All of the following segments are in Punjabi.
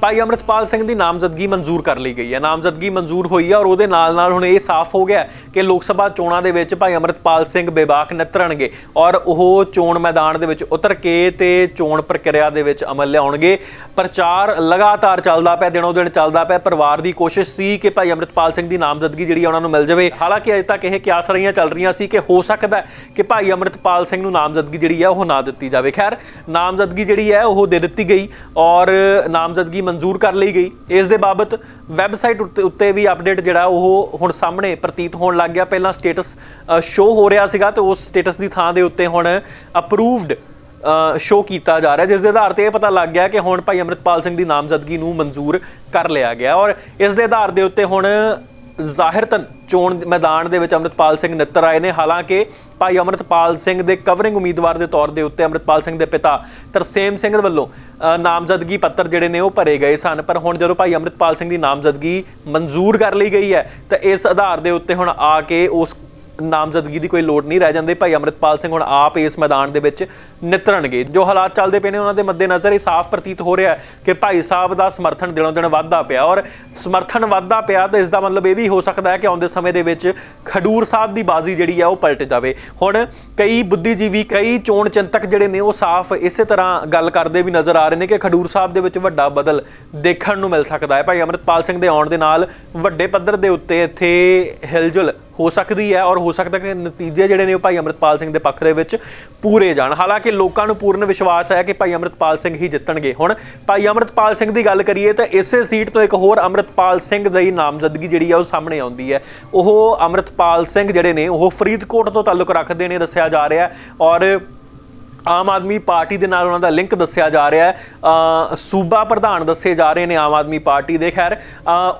ਭਾਈ ਅਮਰਿਤਪਾਲ ਸਿੰਘ ਦੀ ਨਾਮਜ਼ਦਗੀ ਮਨਜ਼ੂਰ ਕਰ ਲਈ ਗਈ ਹੈ। ਨਾਮਜ਼ਦਗੀ ਮਨਜ਼ੂਰ ਹੋਈ ਹੈ ਔਰ ਉਹਦੇ ਨਾਲ ਨਾਲ ਹੁਣ ਇਹ ਸਾਫ਼ ਹੋ ਗਿਆ ਕਿ ਲੋਕ ਸਭਾ ਚੋਣਾਂ ਦੇ ਵਿੱਚ ਭਾਈ ਅਮਰਿਤਪਾਲ ਸਿੰਘ ਬੇਬਾਕ ਨਿਤਰਨਗੇ ਔਰ ਉਹ ਚੋਣ ਮੈਦਾਨ ਦੇ ਵਿੱਚ ਉਤਰ ਕੇ ਤੇ ਚੋਣ ਪ੍ਰਕਿਰਿਆ ਦੇ ਵਿੱਚ ਅਮਲ ਲਿਆਉਣਗੇ। ਪ੍ਰਚਾਰ ਲਗਾਤਾਰ ਚੱਲਦਾ ਪਿਆ, ਦਿਨੋਂ ਦਿਨ ਚੱਲਦਾ ਪਿਆ। ਪਰਿਵਾਰ ਦੀ ਕੋਸ਼ਿਸ਼ ਸੀ ਕਿ ਭਾਈ ਅਮਰਿਤਪਾਲ ਸਿੰਘ ਦੀ ਨਾਮਜ਼ਦਗੀ ਜਿਹੜੀ ਉਹਨਾਂ ਨੂੰ ਮਿਲ ਜਾਵੇ। ਹਾਲਾਂਕਿ ਅਜੇ ਤੱਕ ਇਹ ਕਿਆਸ ਰਹੀਆਂ ਚੱਲ ਰਹੀਆਂ ਸੀ ਕਿ ਹੋ ਸਕਦਾ ਕਿ ਭਾਈ ਅਮਰਿਤਪਾਲ ਸਿੰਘ ਨੂੰ ਨਾਮਜ਼ਦਗੀ ਜਿਹੜੀ ਹੈ ਉਹ ਨਾ ਦਿੱਤੀ ਜਾਵੇ। ਖੈਰ, ਨਾਮਜ਼ਦਗੀ ਜਿਹੜੀ ਹੈ ਉਹ ਦੇ ਦਿੱਤੀ ਗਈ ਔਰ ਨਾਮਜ਼ਦਗੀ ਮਨਜ਼ੂਰ ਕਰ ਲਈ ਗਈ। ਇਸ ਦੇ ਬਾਬਤ ਵੈਬਸਾਈਟ ਉੱਤੇ ਉੱਤੇ ਵੀ ਅਪਡੇਟ ਜਿਹੜਾ ਉਹ ਹੁਣ ਸਾਹਮਣੇ ਪ੍ਰਤੀਤ ਹੋਣ ਲੱਗ ਗਿਆ। ਪਹਿਲਾਂ ਸਟੇਟਸ ਸ਼ੋ ਹੋ ਰਿਹਾ ਸੀਗਾ ਤੇ ਉਸ ਸਟੇਟਸ ਦੀ ਥਾਂ ਦੇ ਉੱਤੇ ਹੁਣ ਅਪਰੂਵਡ ਸ਼ੋ ਕੀਤਾ ਜਾ ਰਿਹਾ। ਜਿਸ ਦੇ ਆਧਾਰ ਤੇ ਇਹ ਪਤਾ ਲੱਗ ਗਿਆ ਕਿ ਹੁਣ ਭਾਈ ਅਮਰਿਤਪਾਲ ਸਿੰਘ ਦੀ ਨਾਮਜ਼ਦਗੀ ਨੂੰ ਮਨਜ਼ੂਰ ਕਰ ਲਿਆ ਗਿਆ। ਔਰ ਇਸ ਦੇ ਆਧਾਰ ਦੇ ਉੱਤੇ ਹੁਣ ਜ਼ਾਹਿਰਤਨ ਚੋਣ ਮੈਦਾਨ ਦੇ ਵਿੱਚ ਅਮਰਿਤਪਾਲ ਸਿੰਘ ਨਿੱਤਰ ਆਏ ਨੇ। ਹਾਲਾਂਕਿ ਭਾਈ ਅਮਰਿਤਪਾਲ ਸਿੰਘ ਦੇ ਕਵਰਿੰਗ ਉਮੀਦਵਾਰ ਦੇ ਤੌਰ ਦੇ ਉੱਤੇ ਅਮਰਿਤਪਾਲ ਸਿੰਘ ਦੇ ਪਿਤਾ ਤਰਸੇਮ ਸਿੰਘ ਵੱਲੋਂ ਨਾਮਜ਼ਦਗੀ ਪੱਤਰ ਜਿਹੜੇ ਨੇ ਉਹ ਭਰੇ ਗਏ ਸਨ। ਪਰ ਹੁਣ ਜਦੋਂ ਭਾਈ ਅਮਰਿਤਪਾਲ ਸਿੰਘ ਦੀ ਨਾਮਜ਼ਦਗੀ ਮਨਜ਼ੂਰ ਕਰ ਲਈ ਗਈ ਹੈ, ਤਾਂ ਇਸ ਆਧਾਰ ਦੇ ਉੱਤੇ ਹੁਣ ਆ ਕੇ ਉਸ ਨਾਮਜ਼ਦਗੀ ਦੀ ਕੋਈ ਲੋੜ ਨਹੀਂ ਰਹਿ ਜਾਂਦੇ। ਭਾਈ ਅਮਰਿਤਪਾਲ ਸਿੰਘ ਹੁਣ ਆਪ ਇਸ ਮੈਦਾਨ ਦੇ ਵਿੱਚ ਨਿਤਰਨਗੇ। ਜੋ ਹਾਲਾਤ ਚੱਲਦੇ ਪਏ ਨੇ, ਉਹਨਾਂ ਦੇ ਮੱਦੇਨਜ਼ਰ ਇਹ ਸਾਫ਼ ਪ੍ਰਤੀਤ ਹੋ ਰਿਹਾ ਹੈ ਕਿ ਭਾਈ ਸਾਹਿਬ ਦਾ ਸਮਰਥਨ ਦਿਨੋਂ ਦਿਨ ਵੱਧਦਾ ਪਿਆ ਔਰ ਸਮਰਥਨ ਵੱਧਦਾ ਪਿਆ ਤਾਂ ਇਸ ਦਾ ਮਤਲਬ ਇਹ ਵੀ ਹੋ ਸਕਦਾ ਹੈ ਕਿ ਆਉਂਦੇ ਸਮੇਂ ਦੇ ਵਿੱਚ ਖਡੂਰ ਸਾਹਿਬ ਦੀ ਬਾਜ਼ੀ ਜਿਹੜੀ ਹੈ ਉਹ ਪਲਟ ਜਾਵੇ। ਹੁਣ ਕਈ ਬੁੱਧੀਜੀਵੀ, ਕਈ ਚੋਣ ਚਿੰਤਕ ਜਿਹੜੇ ਨੇ, ਉਹ ਸਾਫ਼ ਇਸੇ ਤਰ੍ਹਾਂ ਗੱਲ ਕਰਦੇ ਵੀ ਨਜ਼ਰ ਆ ਰਹੇ ਨੇ ਕਿ ਖਡੂਰ ਸਾਹਿਬ ਦੇ ਵਿੱਚ ਵੱਡਾ ਬਦਲ ਦੇਖਣ ਨੂੰ ਮਿਲ ਸਕਦਾ ਹੈ। ਭਾਈ ਅਮਰਿਤਪਾਲ ਸਿੰਘ ਦੇ ਆਉਣ ਦੇ ਨਾਲ ਵੱਡੇ ਪੱਧਰ ਦੇ ਉੱਤੇ ਇੱਥੇ ਹਿਲਜੁਲ ਹੋ ਸਕਦੀ ਹੈ ਔਰ ਹੋ ਸਕਦਾ ਕਿ ਨਤੀਜੇ ਜਿਹੜੇ ਨੇ ਉਹ ਭਾਈ ਅਮਰਿਤਪਾਲ ਸਿੰਘ ਦੇ ਪੱਖ ਦੇ ਵਿੱਚ ਪੂਰੇ ਜਾਣ। ਹਾਲਾਂਕਿ ਲੋਕਾਂ ਨੂੰ ਪੂਰਨ ਵਿਸ਼ਵਾਸ ਹੈ ਕਿ ਭਾਈ ਅਮਰਿਤਪਾਲ ਸਿੰਘ ਹੀ ਜਿੱਤਣਗੇ। ਹੁਣ ਭਾਈ ਅਮਰਿਤਪਾਲ ਸਿੰਘ ਦੀ ਗੱਲ ਕਰੀਏ ਤਾਂ ਇਸੇ ਸੀਟ ਤੋਂ ਇੱਕ ਹੋਰ ਅਮਰਿਤਪਾਲ ਸਿੰਘ ਦੀ ਨਾਮਜ਼ਦਗੀ ਜਿਹੜੀ ਆ ਉਹ ਸਾਹਮਣੇ ਆਉਂਦੀ ਹੈ। ਉਹ ਅਮਰਿਤਪਾਲ ਸਿੰਘ ਜਿਹੜੇ ਨੇ ਉਹ ਫਰੀਦਕੋਟ ਤੋਂ ਤਾਲੁਕ ਰੱਖਦੇ ਨੇ ਦੱਸਿਆ ਜਾ ਰਿਹਾ ਔਰ ਆਮ ਆਦਮੀ ਪਾਰਟੀ ਦੇ ਨਾਲ ਉਹਨਾਂ ਦਾ ਲਿੰਕ ਦੱਸਿਆ ਜਾ ਰਿਹਾ ਹੈ। ਸੂਬਾ ਪ੍ਰਧਾਨ ਦੱਸੇ ਜਾ ਰਹੇ ਨੇ ਆਮ ਆਦਮੀ ਪਾਰਟੀ ਦੇ। ਖੈਰ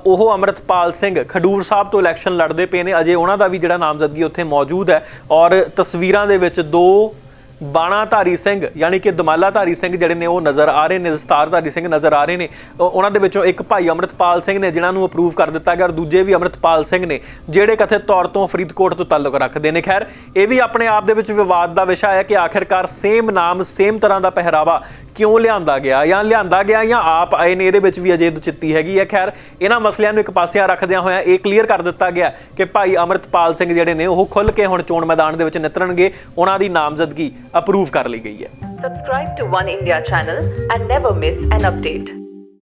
ਉਹ ਅਮਰਤਪਾਲ ਸਿੰਘ ਖਡੂਰ ਸਾਹਿਬ ਤੋਂ ਇਲੈਕਸ਼ਨ ਲੜਦੇ ਪਏ ਨੇ। ਅਜੇ ਉਹਨਾਂ ਦਾ ਵੀ ਜਿਹੜਾ ਨਾਮਜ਼ਦਗੀ ਉੱਥੇ ਮੌਜੂਦ ਹੈ। ਔਰ ਤਸਵੀਰਾਂ ਦੇ ਵਿੱਚ ਦੋ ਬਾਣਾਧਾਰੀ ਸਿੰਘ, ਯਾਨੀ ਕਿ ਦਮਾਲਾਧਾਰੀ ਸਿੰਘ ਜਿਹੜੇ ਨੇ, ਉਹ ਨਜ਼ਰ ਆ ਰਹੇ ਨੇ ਦਸਤਾਰਧਾਰੀ ਸਿੰਘ ਨਜ਼ਰ ਆ ਰਹੇ ਨੇ। ਉਹਨਾਂ ਦੇ ਵਿੱਚੋਂ ਇੱਕ ਭਾਈ ਅਮਰਤਪਾਲ ਸਿੰਘ ਨੇ, ਜਿਨ੍ਹਾਂ ਨੂੰ ਅਪਰੂਵ ਕਰ ਦਿੱਤਾ ਗਿਆ, ਔਰ ਦੂਜੇ ਵੀ ਅਮਰਤਪਾਲ ਸਿੰਘ ਨੇ, ਜਿਹੜੇ ਕਥਿਤ ਤੌਰ ਤੋਂ ਫਰੀਦਕੋਟ ਤੋਂ ਤਾਲੁਕ ਰੱਖਦੇ ਨੇ। ਖੈਰ, ਇਹ ਵੀ ਆਪਣੇ ਆਪ ਦੇ ਵਿੱਚ ਵਿਵਾਦ ਦਾ ਵਿਸ਼ਾ ਹੈ ਕਿ ਆਖਿਰਕਾਰ ਸੇਮ ਨਾਮ ਸੇਮ ਤਰ੍ਹਾਂ ਦਾ ਪਹਿਰਾਵਾ ਕਿਉਂ ਲਿਆਂਦਾ ਗਿਆ? ਜਾਂ ਲਿਆਂਦਾ ਗਿਆ ਜਾਂ ਆਪ ਆਏ ਨੇ, ਇਹਦੇ ਵਿੱਚ ਵੀ ਅਜੇ ਦੁਚਿੱਤੀ ਹੈਗੀ ਹੈ। ਖੈਰ, ਇਹਨਾਂ ਮਸਲਿਆਂ ਨੂੰ ਇੱਕ ਪਾਸਿਆਂ ਰੱਖਦਿਆਂ ਹੋਇਆਂ ਇਹ ਕਲੀਅਰ ਕਰ ਦਿੱਤਾ ਗਿਆ ਕਿ ਭਾਈ ਅਮਰਤਪਾਲ ਸਿੰਘ ਜਿਹੜੇ ਨੇ, ਉਹ ਖੁੱਲ ਕੇ ਹੁਣ ਚੋਣ ਮੈਦਾਨ ਦੇ ਵਿੱਚ ਨਿਤਰਨਗੇ। ਉਹਨਾਂ ਦੀ ਨਾਮਜ਼ਦਗੀ ਅਪਰੂਵ ਕਰ ਲਈ ਗਈ ਹੈ। Subscribe to One India channel and never miss an update.